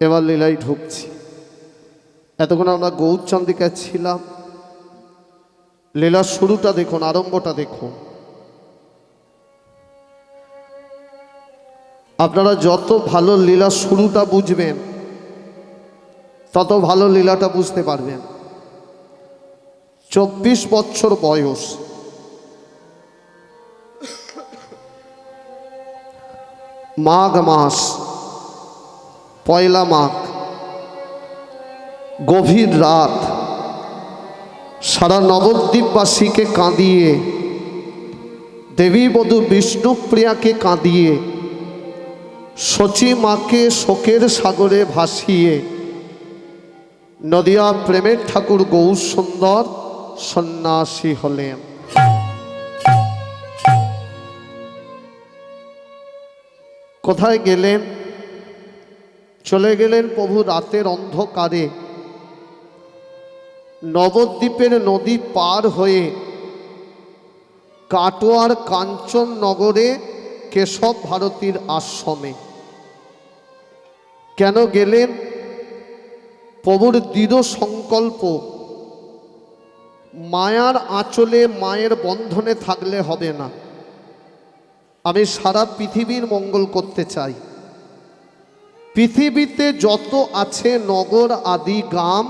এবার লীলায় ঢুকছি। এতক্ষণ আমরা গৌরচন্দ্রিকায় ছিলাম। লীলার শুরুটা দেখুন, আরম্ভটা দেখুন। আপনারা যত ভালো লীলা শুরুটা বুঝবেন, তত ভালো লীলাটা বুঝতে পারবেন। চব্বিশ বছর বয়স। মাঘ মাস। পয়লা মাঘ, গভীর রাত, সারা নবদ্বীপবাসীকে কাঁদিয়ে দেবীবধূ বিষ্ণুপ্রিয়াকে কাঁদিয়ে, শচী মাকে শোকের সাগরে ভাসিয়ে, নদিয়া প্রেমের ঠাকুর গৌর সুন্দর সন্ন্যাসী হলেন। কোথায় গেলেন? চলে গেলেন প্রভু রাতের অন্ধকারে। নবদ্বীপের নদী পার হয়ে কাটোয়ার কাঞ্চন নগরে কেশব ভারতীর আশ্রমে। কেন গেলেন? প্রভুর দৃঢ় সংকল্প, মায়ার আঁচলে মায়ের বন্ধনে থাকলে হবে না। আমি সারা পৃথিবীর মঙ্গল করতে চাই। পৃথিবীতে যত আছে নগর আদি গ্রাম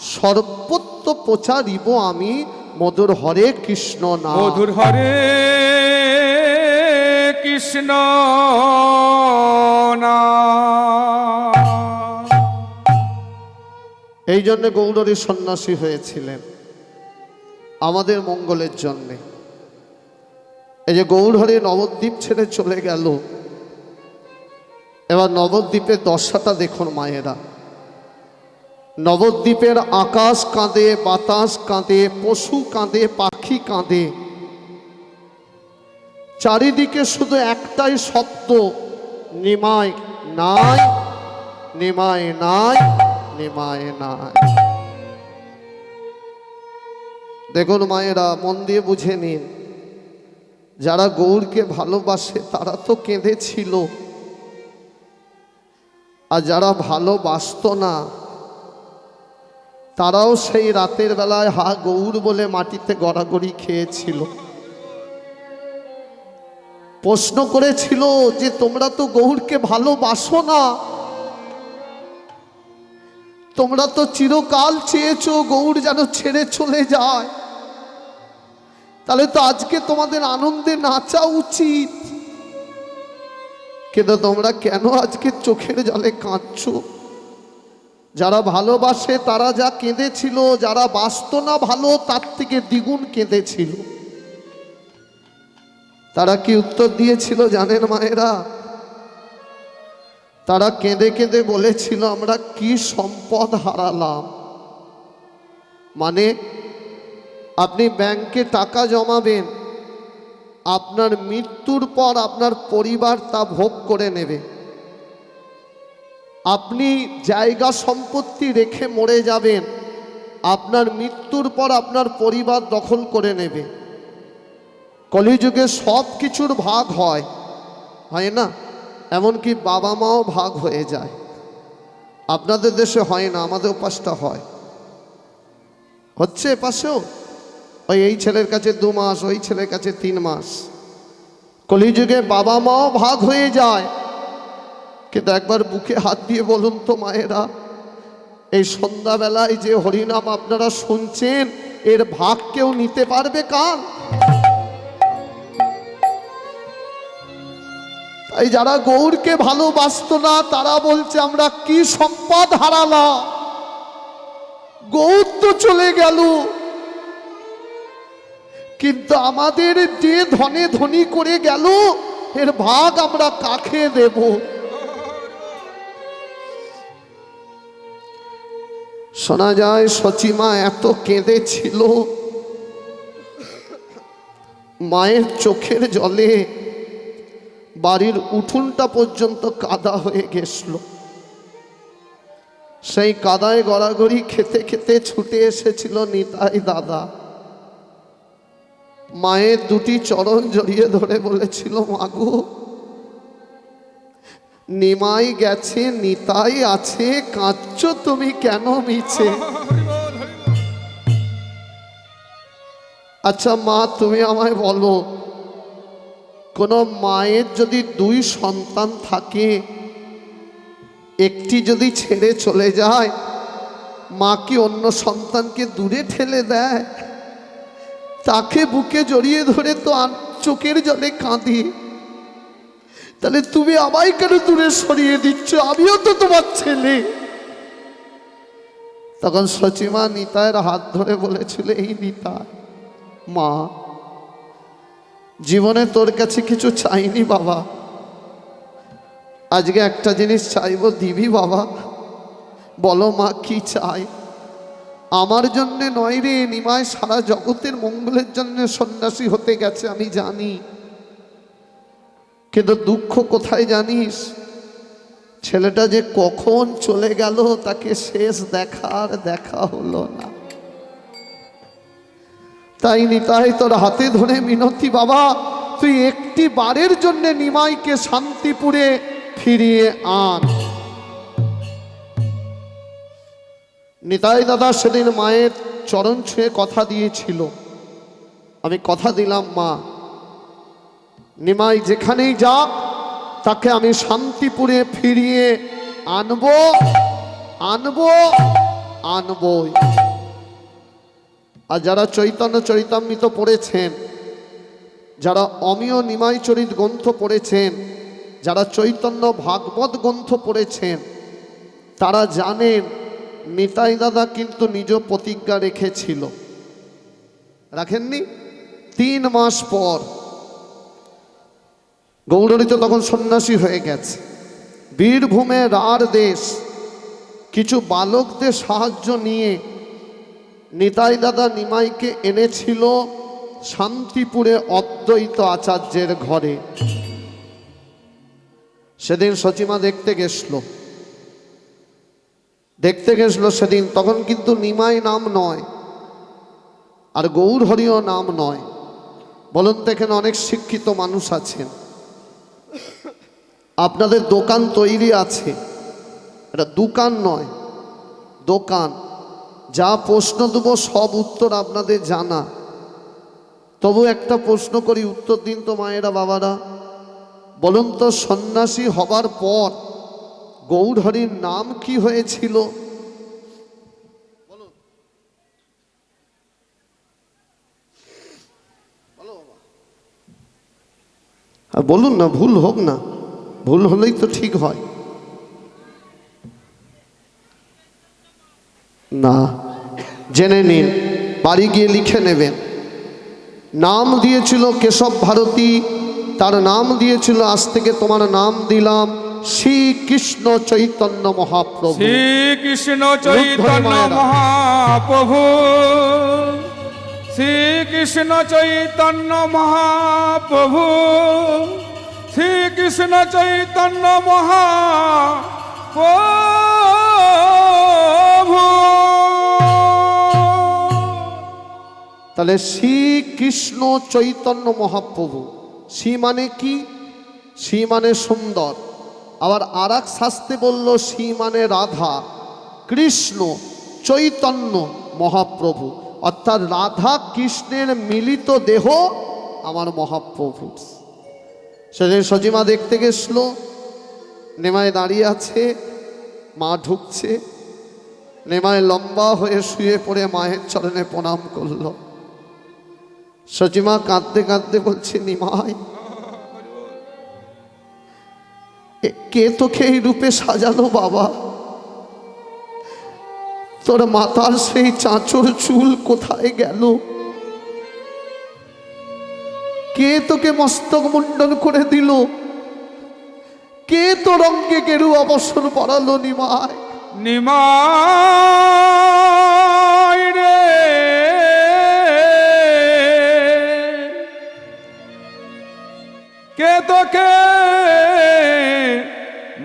সর্বত্র প্রচারিব আমি মধুর হরে কৃষ্ণ না মধুর হরে কৃষ্ণ নাম। এই জন্য গৌরী সন্ন্যাসী হয়েছিলেন আমাদের মঙ্গলের জন্যে এই যে গৌরহরি নবদ্বীপ ছেড়ে চলে গেল এবার নবদ্বীপের দশাটা দেখুন মায়েরা। নবদ্বীপের আকাশ কাঁদে, বাতাস কাঁদে, পশু কাঁদে, পাখি কাঁদে। চারিদিকে শুধু একটাই শব্দ নিমায় নাই নিমায় নাই নিমায় নাই। দেখুন মায়েরা, মন দিয়ে বুঝে নিন, যারা গৌরকে ভালোবাসে তারা তো কেঁদেছিল। আর যারা ভালোবাসত না, তারাও সেই রাতের বেলায় হা গৌর বলে মাটিতে গড়াগড়ি খেয়েছিল। প্রশ্ন করেছিল যে, তোমরা তো গৌরকে ভালোবাসো না। তোমরা তো চিরকাল চেয়েছো গৌর যেন ছেড়ে চলে যায়। তাহলে তো আজকে তোমাদের আনন্দে নাচা উচিত। কিন্তু তোমরা কেন আজকে চোখের জলে কাঁদছো? যারা ভালোবাসে তারা যা কেঁদেছিল, যারা বাসত না ভালো, তার থেকে দ্বিগুণ কেঁদেছিল। তারা কি উত্তর দিয়েছিল জানেন মায়েরা? তারা কেঁদে কেঁদে বলেছিল, আমরা কি সম্পদ হারালাম? মানে আপনি ব্যাংকে টাকা জমাবেন আপনার মৃত্যুর পর আপনার পরিবার তা ভোগ করে নেবে। আপনি জায়গা সম্পত্তি রেখে মরে যাবেন। আপনার মৃত্যুর পর আপনার পরিবার দখল করে নেবে। কলিযুগে সব কিছুর ভাগ হয় হয় না? এমনকি বাবা মাও ভাগ হয়ে যায়। আপনাদের দেশে হয় না, আমাদের পাশটা হয়। হচ্ছে পাশেও ওই এই ছেলের কাছে দু মাস, ওই ছেলের কাছে তিন মাস। কলিযুগে বাবা মাও ভাগ হয়ে যায়। কিন্তু একবার বুকে হাত দিয়ে বলুন তো মায়েরা, এই সন্ধ্যাবেলায় যে হরিনাম আপনারা শুনছেন, এর ভাগ কেউ নিতে পারবে কার? তাই যারা গৌরকে ভালোবাসত না, তারা বলছে, আমরা কি সম্পদ হারালাম? গৌর তো চলে গেল। কিন্তু আমাদের যে ধনে ধনী করে গেল, এর ভাগ আমরা কাকে দেব? শোনা যায় সচিমা এত কেঁদেছিল। মায়ের চোখের জলে বাড়ির উঠুনটা পর্যন্ত কাদা হয়ে গেছিল। সেই কাদায় গড়াগড়ি খেতে খেতে ছুটে এসেছিল নিতাই দাদা। মায়ের দুটি চরণ জড়িয়ে ধরে বলেছিল মাগু নিমাই গেছে, নিতাই আছে, কাঁদছ তুমি কেন মিছে? আচ্ছা মা, তুমি আমায় বলো, কোনো মায়ের যদি দুই সন্তান থাকে, একটি যদি ছেড়ে চলে যায়, মা কি অন্য সন্তানকে দূরে ঠেলে দেয়? তাকে বুকে জড়িয়ে ধরে তো আন- চোখের জলে কাঁদি। তাহলে তুমি আমায় কেন দূরে সরিয়ে দিচ্ছ? আমিও তো তোমার ছেলে। তখন সচিমা নিতায়ের হাত ধরে বলেছিল, এই নিতায় মা, জীবনে তোর কাছে কিছু চাইনি বাবা। আজকে একটা জিনিস চাইব দিবি বাবা। বলো মা, কি চাই? আমার জন্যে নয় রে, নিমায় সারা জগতের মঙ্গলের জন্য সন্ন্যাসী হতে গেছে, আমি জানি। কিন্তু দুঃখ কোথায় জানিস? ছেলেটা যে কখন চলে গেল, তাকে শেষ দেখার দেখা হলো না। তাই নিতাই তোর হাতে ধরে মিনতি, বাবা। তুই একটি বারের জন্য নিমাইকে শান্তিপুরে ফিরিয়ে আন। নিতাই দাদা সেদিন মায়ের চরণ ছুঁয়ে কথা দিয়েছিল। আমি কথা দিলাম, মা, নিমাই যেখানেই যাক, তাকে আমি শান্তিপুরে ফিরিয়ে আনব, আনব, আনবই। আর যারা চৈতন্য চরিতামৃত পড়েছেন, যারা অমিয় নিমাই চরিত গ্রন্থ পড়েছেন, যারা চৈতন্য ভাগবত গ্রন্থ পড়েছেন, তারা জানেন নিতাই দাদা কিন্তু নিজ প্রতিজ্ঞা রেখেছিল। রাখেননি? তিন মাস পর। গৌরীত তখন সন্ন্যাসী হয়ে গেছে। বীরভূমে রার দেশ। কিছু বালকদের সাহায্য নিয়ে নিতাই দাদা নিমাইকে এনেছিল শান্তিপুরে অদ্বৈত আচার্যের ঘরে। সেদিন সচিমা দেখতে গেছিল। দেখতে গেছিল সেদিন, তখন কিন্তু নিমাই নাম নয়, আর গৌর হরিও নাম নয়। বলুন তো, এখানে অনেক শিক্ষিত মানুষ আছেন। আপনাদের দোকান তৈরি আছে। এটা দোকান নয়, দোকান। যা প্রশ্ন দেবো, সব উত্তর আপনাদের জানা। তবু একটা প্রশ্ন করি, উত্তর দিন তো মায়েরা, বাবারা। বলুন তো, সন্ন্যাসী হবার পর গৌরহরির নাম কি হয়েছিল? আর বলুন না ভুল হোক না ভুল হলেই তো ঠিক হয়। না জেনে নিন বাড়ি গিয়ে লিখে নেবেন। নাম দিয়েছিল কেশব ভারতী তার নাম দিয়েছিল আজ থেকে তোমার নাম দিলাম। শ্রীকৃষ্ণ চৈতন্য মহাপ্রভু। শ্রীকৃষ্ণ চৈতন্য। মহাপ্রভু। শ্রীকৃষ্ণ চৈতন্য মহাপ্রভু। শ্রীকৃষ্ণ চৈতন্য মহাপ্রভু। তাহলে শ্রীকৃষ্ণ চৈতন্য মহাপ্রভু শ্রী মানে কি? শ্রী মানে সুন্দর। আবার আর এক শাস্তে বলল শ্রী মানে রাধা, কৃষ্ণ, চৈতন্য মহাপ্রভু। অর্থাৎ রাধা কৃষ্ণের মিলিত দেহ আমার মহাপ্রভু সেদিন সজিমা দেখতে গেছিল, নেমায় দাঁড়িয়ে আছে, মা ঢুকছে, নেমায় লম্বা হয়ে শুয়ে পড়ে মায়ের চরণে প্রণাম করল। সচিমা কাঁদতে কাঁদতে বলছে, নিমাই কে তোকে এই রূপে সাজালো বাবা? তোর মাথার সেই চাঁচর চুল কোথায় গেল? কে তোকে মস্তক মুন্ডন করে দিল? কে তোর অঙ্গে কেরু অবসর পড়ালো নিমায়? নিমাই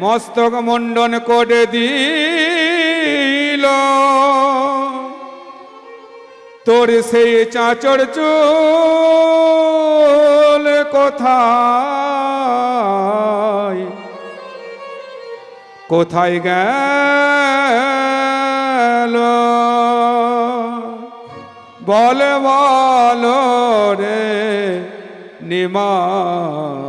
মস্তক মণ্ডন করে দিল। তোর সেই চাঁচর চুল কোথায়? কোথায় গেল? বলে, বলো রে নিমাই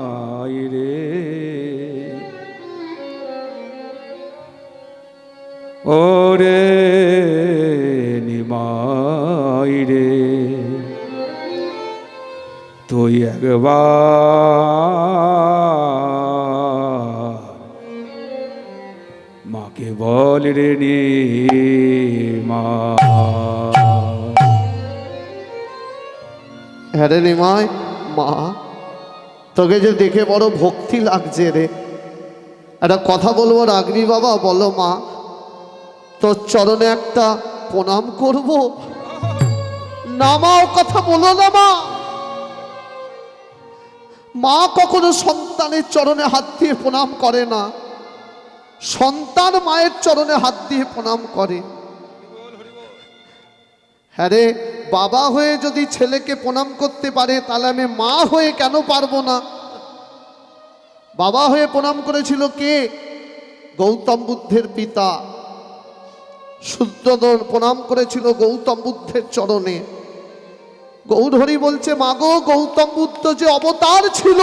ওরে নিমাই রে, তুই একবার মাকে বল রে মা হ্যাঁ রে নিমাই, মা, তোকে যে দেখে বড় ভক্তি লাগছে রে। একটা কথা বলব রাগবি বাবা, বলো মা তোর চরণে একটা প্রণাম করব। নামাও কথা বলো না মা। মা কখনো সন্তানের চরণে হাত দিয়ে প্রণাম করে না। সন্তান মায়ের চরণে হাত দিয়ে প্রণাম করে। হ্যাঁ রে, বাবা হয়ে যদি ছেলেকে প্রণাম করতে পারে, তাহলে আমি মা হয়ে কেন পারব না? বাবা হয়ে প্রণাম করেছিল কে? গৌতম বুদ্ধের পিতা। শুদ্ধোদন প্রণাম করেছিল গৌতম বুদ্ধের চরণে। গৌরহরি বলছে, মাগো, গৌতম বুদ্ধ যে অবতার ছিল,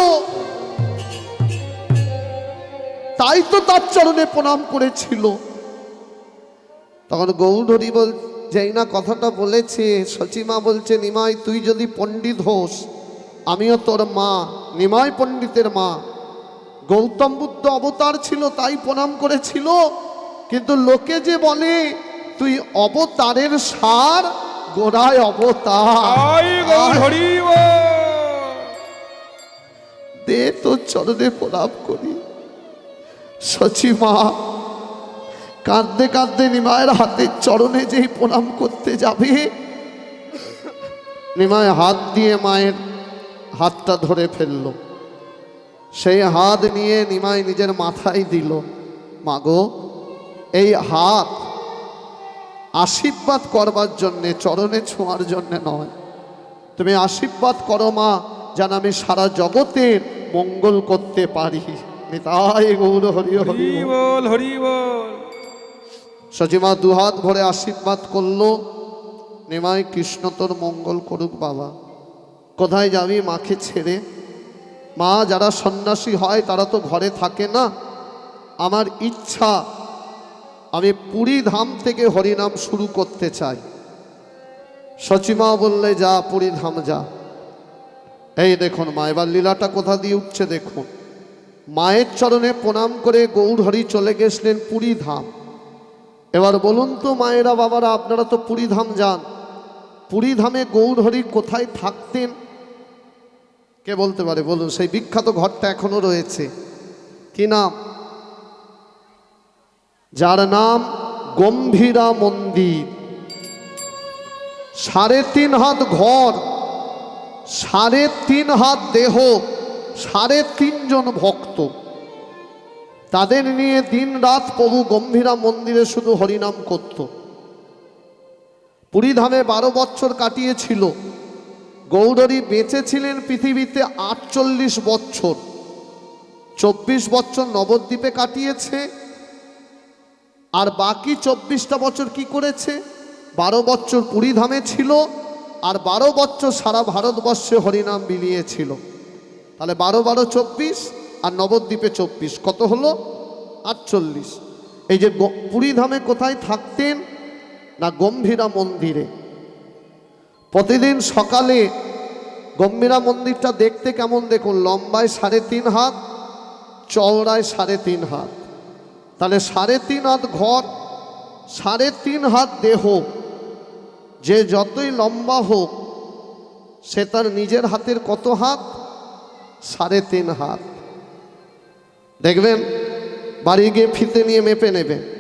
তাই তো তার চরণে প্রণাম করেছিল। তখন গৌরহরি বল, যেই না কথাটা বলেছে সচিমা বলছে, নিমাই, তুই যদি পণ্ডিত হোস, আমিও তোর মা, নিমাই পণ্ডিতের মা। গৌতম বুদ্ধ অবতার ছিল, তাই প্রণাম করেছিল। কিন্তু লোকে যে বলে তুই অবতারের সার গোড়ায় অবতার। দে তোর চরণে প্রণাম করি। সচিমা কাঁদতে কাঁদতে নিমায়ের হাতের চরণে যেই প্রণাম করতে যাবে নিমায় হাত দিয়ে মায়ের হাতটা ধরে ফেলল। সেই হাত নিয়ে নিমাই নিজের মাথায় দিল। মাগো এই হাত আশীর্বাদ করবার জন্যে চরণে ছোঁয়ার জন্যে নয়। তুমি আশীর্বাদ করো মা যেন আমি সারা জগতের মঙ্গল করতে পারি। নিতাই গৌর হরি হরি। হরি বল। বল হরি বল। সচিমা দুহাত ভরে আশীর্বাদ করল। নিমাই কৃষ্ণ তোর মঙ্গল করুক বাবা। কোথায় যাবি মাকে ছেড়ে? মা যারা সন্ন্যাসী হয় তারা তো ঘরে থাকে না। আমার ইচ্ছা আমি পুরী ধাম থেকে হরিনাম শুরু করতে চাই। সচিমা বললে, যা পুরী ধাম, যা। এই দেখুন মা এবার লীলাটা কোথা দিয়ে উঠছে দেখুন। মায়ের চরণে প্রণাম করে গৌরহরি চলে গেছিলেন পুরী ধাম। এবার বলুন তো, মায়েরা, বাবারা, আপনারা তো পুরী ধাম যান। পুরী ধামে গৌরহরি কোথায় থাকতেন? কে বলতে পারে? বলুন, সেই বিখ্যাত ঘরটা এখনও রয়েছে। কি নাম? যার নাম গম্ভীরা মন্দির। সাড়ে তিন হাত ঘর, সাড়ে তিন হাত দেহ, সাড়ে তিনজন ভক্ত। তাদের নিয়ে দিন রাত প্রভু গম্ভীরা মন্দিরে শুধু হরিনাম করত। পুরীধামে বারো বছর কাটিয়েছিল। গৌরী বেঁচেছিলেন পৃথিবীতে আটচল্লিশ বছর। চব্বিশ বছর নবদ্বীপে কাটিয়েছে। আর বাকি চব্বিশটা বছর কি করেছে? বারো বছর পুরীধামে ছিল আর বারো বছর সারা ভারতবর্ষে হরিনাম বিলিয়েছিল। তাহলে বারো বারো চব্বিশ আর নবদ্বীপে চব্বিশ, কত হলো? আটচল্লিশ। এই যে পুরীধামে কোথায় থাকতেন? না গম্ভীরা মন্দিরে। প্রতিদিন সকালে গম্ভীরা মন্দিরটা দেখতে কেমন দেখুন? লম্বায় সাড়ে তিন হাত, চওড়ায় সাড়ে তিন হাত। তাহলে সাড়ে তিন হাত ঘর, সাড়ে তিন হাত দেহ, যে যতই লম্বা হোক, সে তার নিজের হাতের কত হাত? সাড়ে তিন হাত। দেখবেন, বাড়ি গিয়ে ফিতে নিয়ে মেপে নেবে।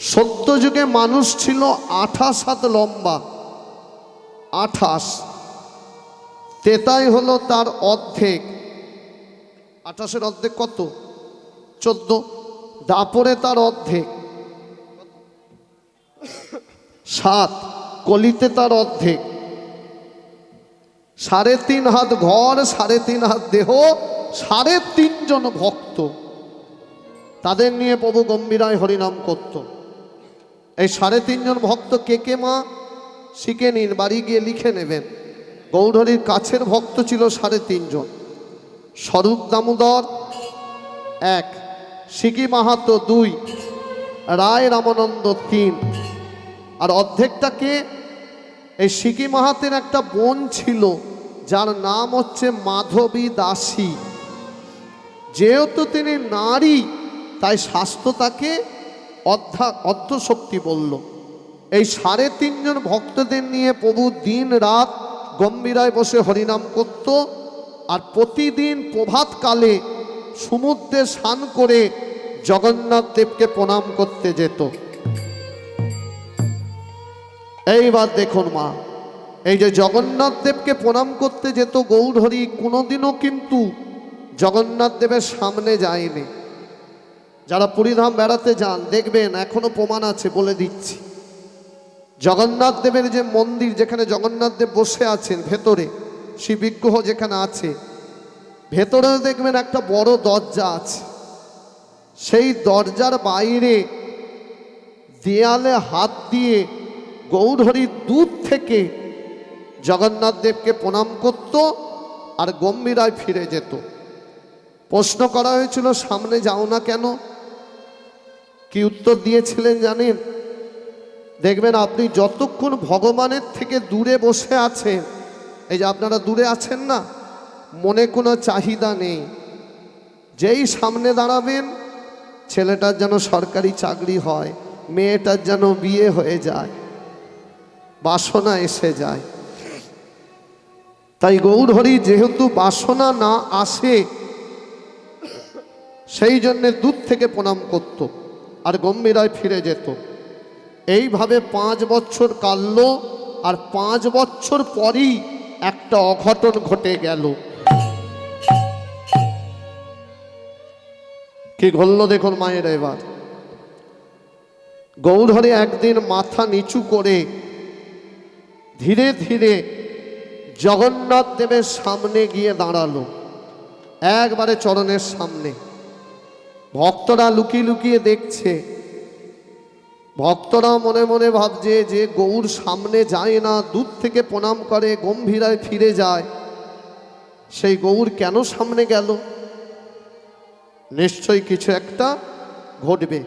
সত্য যুগে মানুষ ছিল আঠাশ হাত লম্বা। আঠাশ। তেতাই হলো তার অর্ধেক। আঠাশের অর্ধেক কত? চোদ্দ। দাপরে তার অর্ধেক, সাত কলিতে তার অর্ধেক, সাড়ে তিন হাত ঘর, সাড়ে তিন হাত দেহ, সাড়ে তিনজন ভক্ত। তাদের নিয়ে প্রভু গম্ভীরায় হরিনাম করত। এই সাড়ে তিনজন ভক্ত কে কে মা? শিখে নিন, বাড়ি গিয়ে লিখে নেবেন। গৌরহরির কাছের ভক্ত ছিল সাড়ে তিনজন স্বরূপ দামোদর, এক। সিকি মাহাতো দুই, রায় রামানন্দ তিন। আর অর্ধেকটাকে এই সিকি মাহাতের একটা বোন ছিল, যার নাম হচ্ছে মাধবী দাসী। যেহেতু তিনি নারী, তাই স্বাস্থ্য তাকে অর্ধা, অর্ধশক্তি বলল। এই সাড়ে তিনজন ভক্তদের নিয়ে প্রভু দিন রাত গম্ভীরায় বসে হরিনাম করত, আর প্রতিদিন প্রভাতকালে সমুদ্রে স্নান করে জগন্নাথ দেবকে প্রণাম করতে যেত। এইবার দেখুন মা, এই যে জগন্নাথ দেবকে প্রণাম করতে যেত গৌরহরি, কোনোদিনও কিন্তু জগন্নাথ দেবের সামনে যায়নি। যারা পুরীধাম বেড়াতে যান, দেখবেন এখনও প্রমাণ আছে বলে দিচ্ছি। জগন্নাথ দেবের যে মন্দির যেখানে জগন্নাথ দেব বসে আছেন, ভেতরে শিব বিগ্রহ যেখানে আছে ভেতরে দেখবেন একটা বড় দরজা আছে। সেই দরজার বাইরে দেয়ালে হাত দিয়ে গৌরহরির দূর থেকে জগন্নাথ দেবকে প্রণাম করত আর গম্ভীরায় ফিরে যেত। প্রশ্ন করা হয়েছিল, সামনে যাও না কেন? কি উত্তর দিয়েছিলেন জানেন? দেখবেন আপনি যতক্ষণ ভগবানের থেকে দূরে বসে আছেন, এই যে আপনারা দূরে আছেন না? মনে কোনো চাহিদা নেই। যেই সামনে দাঁড়াবেন, ছেলেটার যেন সরকারি চাকরি হয়, মেয়েটার যেন বিয়ে হয়ে যায়, বাসনা এসে যায়। তাই গৌরহরি যেহেতু বাসনা না আসে, সেই জন্যে দূর থেকে প্রণাম করত আর গম্ভীরায় ফিরে যেত। এইভাবে পাঁচ বছর কাটল আর পাঁচ বছর পরই একটা অঘটন ঘটে গেল। কি ঘটল দেখুন মায়ের এবার। গৌরহরি একদিন মাথা নিচু করে ধীরে ধীরে জগন্নাথ দেবের সামনে গিয়ে দাঁড়াল, একবারে চরণের সামনে। ভক্তরা লুকিয়ে লুকিয়ে দেখছে। ভক্তরা মনে মনে ভাবছে যে গৌর সামনে যায় না, দূর থেকে প্রণাম করে, গম্ভীরায় ফিরে যায়। সেই গৌর কেন সামনে গেল? নিশ্চয়ই কিছু একটা ঘটবে।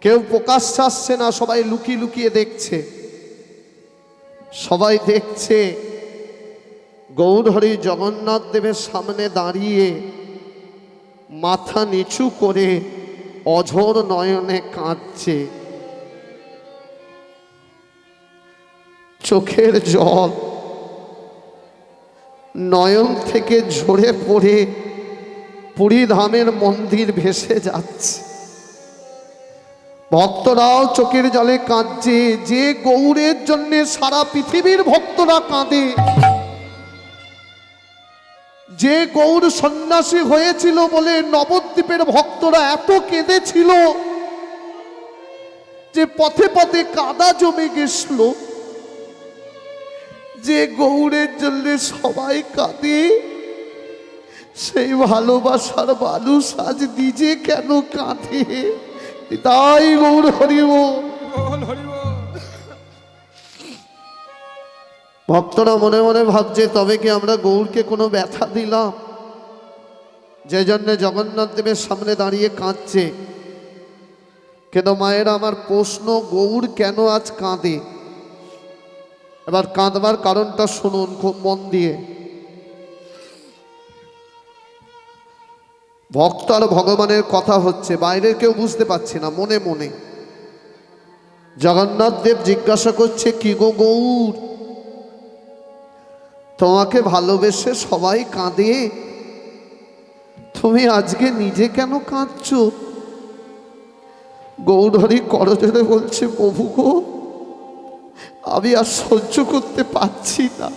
কেউ প্রকাশ্যে আসছে না, সবাই লুকিয়ে লুকিয়ে দেখছে। সবাই দেখছে গৌরহরি জগন্নাথ দেবের সামনে দাঁড়িয়ে মাথা নিচু করে অঝোর নয়নে কাঁদছে। চোখের জল নয়ন থেকে ঝরে পড়ে পুরী ধামের মন্দির ভেসে যাচ্ছে। ভক্তরাও চোখের জলে কাঁদছে, যে গৌরের জন্য সারা পৃথিবীর ভক্তরা কাঁদে। যে গৌর সন্ন্যাসী হয়েছিল বলে নবদ্বীপের ভক্তরা এত কেঁদেছিল যে পথে পথে কাদা জমে গেছিল। যে গৌরের জন্য সবাই কাঁদে। সেই ভালোবাসার মানুষ আজ নিজে কেন কাঁদে? তাই গৌর হরিব। ভক্তরা মনে মনে ভাবছে তবে কি আমরা গৌরকে কোনো ব্যথা দিলাম? যে জন্যে জগন্নাথ দেবের সামনে দাঁড়িয়ে কাঁদছে। কেন মায়ের আমার প্রশ্ন গৌর কেন আজ কাঁদে? এবার কাঁদবার কারণটা শুনুন খুব মন দিয়ে। ভক্ত আর ভগবানের কথা হচ্ছে, বাইরের কেউ বুঝতে পারছে না, মনে মনে। জগন্নাথ দেব জিজ্ঞাসা করছে, কি গো গৌর? তোমাকে ভালোবেসে সবাই কাঁদে? তুমি আজকে নিজে কেন কাঁদছ? গৌরহরি করজোরে বলছে, প্রভু গো, আমি আর সহ্য করতে পারছি না।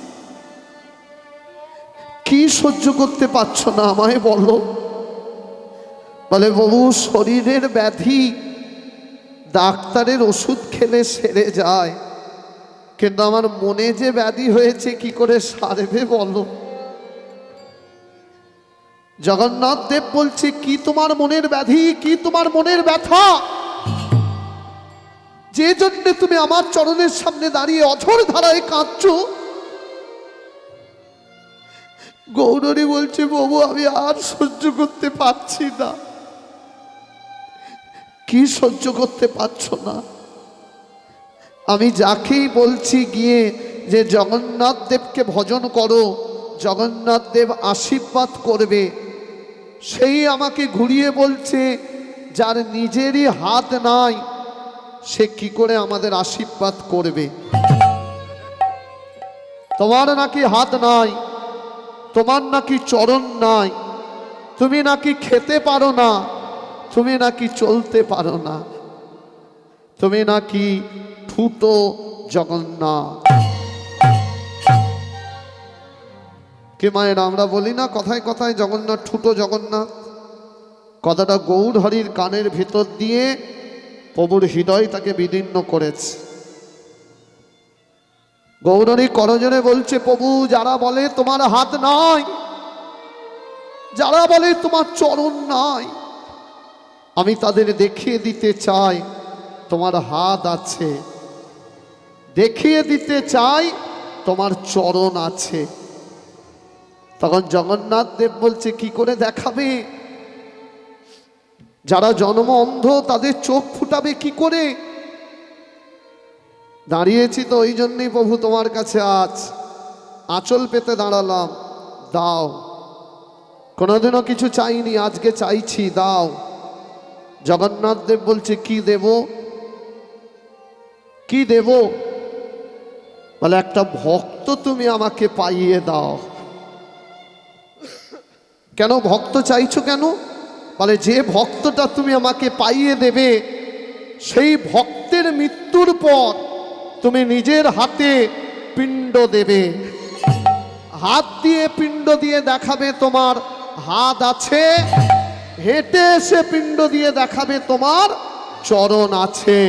কি সহ্য করতে পারছ না আমায় বলো? বলে প্রভু শরীরের ব্যাধি ডাক্তারের ওষুধ খেলে সেরে যায়। কিন্তু আমার মনে যে ব্যাধি হয়েছে, কি করে সারবে বলো? জগন্নাথ দেব বলছে, কি তোমার মনের ব্যাধি? কি তোমার মনের ব্যথা? যে জন্য তুমি আমার চরণের সামনে দাঁড়িয়ে অথর ধারায় কাঁদছ গৌরী বলছে বাবু আমি আর সহ্য করতে পারছি না। কি সহ্য করতে পারছ না? আমি যাকেই বলছি গিয়ে যে জগন্নাথ দেবকে ভজন করো, জগন্নাথ দেব আশীর্বাদ করবে। সেই আমাকে ঘুরিয়ে বলছে, যার নিজেরই হাত নাই, সে কি করে আমাদের আশীর্বাদ করবে? তোমার নাকি হাত নাই, তোমার নাকি চরণ নাই, তুমি নাকি খেতে পারো না। তুমি নাকি চলতে পারো না। তুমি নাকি ঠুটো জগন্নাথ। কে মায়ের, আমরা বলি না কথায় কথায় জগন্নাথ ঠুটো জগন্নাথ? কথাটা গৌর হরির কানের ভিতর দিয়ে প্রভুর হৃদয় তাকে বিদীর্ণ করেছে। গৌরী করজনে বলছে, প্রভু, যারা বলে তোমার হাত নয় যারা বলে তোমার চরণ নাই আমি তাদের দেখিয়ে দিতে চাই, তোমার হাত আছে। দেখিয়ে দিতে চাই, তোমার চরণ আছে। তখন জগন্নাথ দেব বলছে, কি করে দেখাবে? যারা জন্ম অন্ধ, তাদের চোখ ফুটাবে কি করে? দাঁড়িয়েছি তো ওই জন্যই প্রভু তোমার কাছে আজ আঁচল পেতে দাঁড়ালাম। দাও। কোনোদিনও কিছু চাইনি, আজকে চাইছি, দাও। জগন্নাথ দেব বলছে, কি দেব? কি দেব? বলে, একটা ভক্ত তুমি আমাকে পাইয়ে দাও। কেন ভক্ত চাইছো কেন? বলে, যে ভক্তটা তুমি আমাকে পাইয়ে দেবে, সেই ভক্তের মৃত্যুর পর তুমি নিজের হাতে পিণ্ড দেবে। হাত দিয়ে পিণ্ড দিয়ে দেখাবে তোমার হাত আছে। হেঁটে এসে পিণ্ড দিয়ে দেখাবে তোমার চরণ আছে।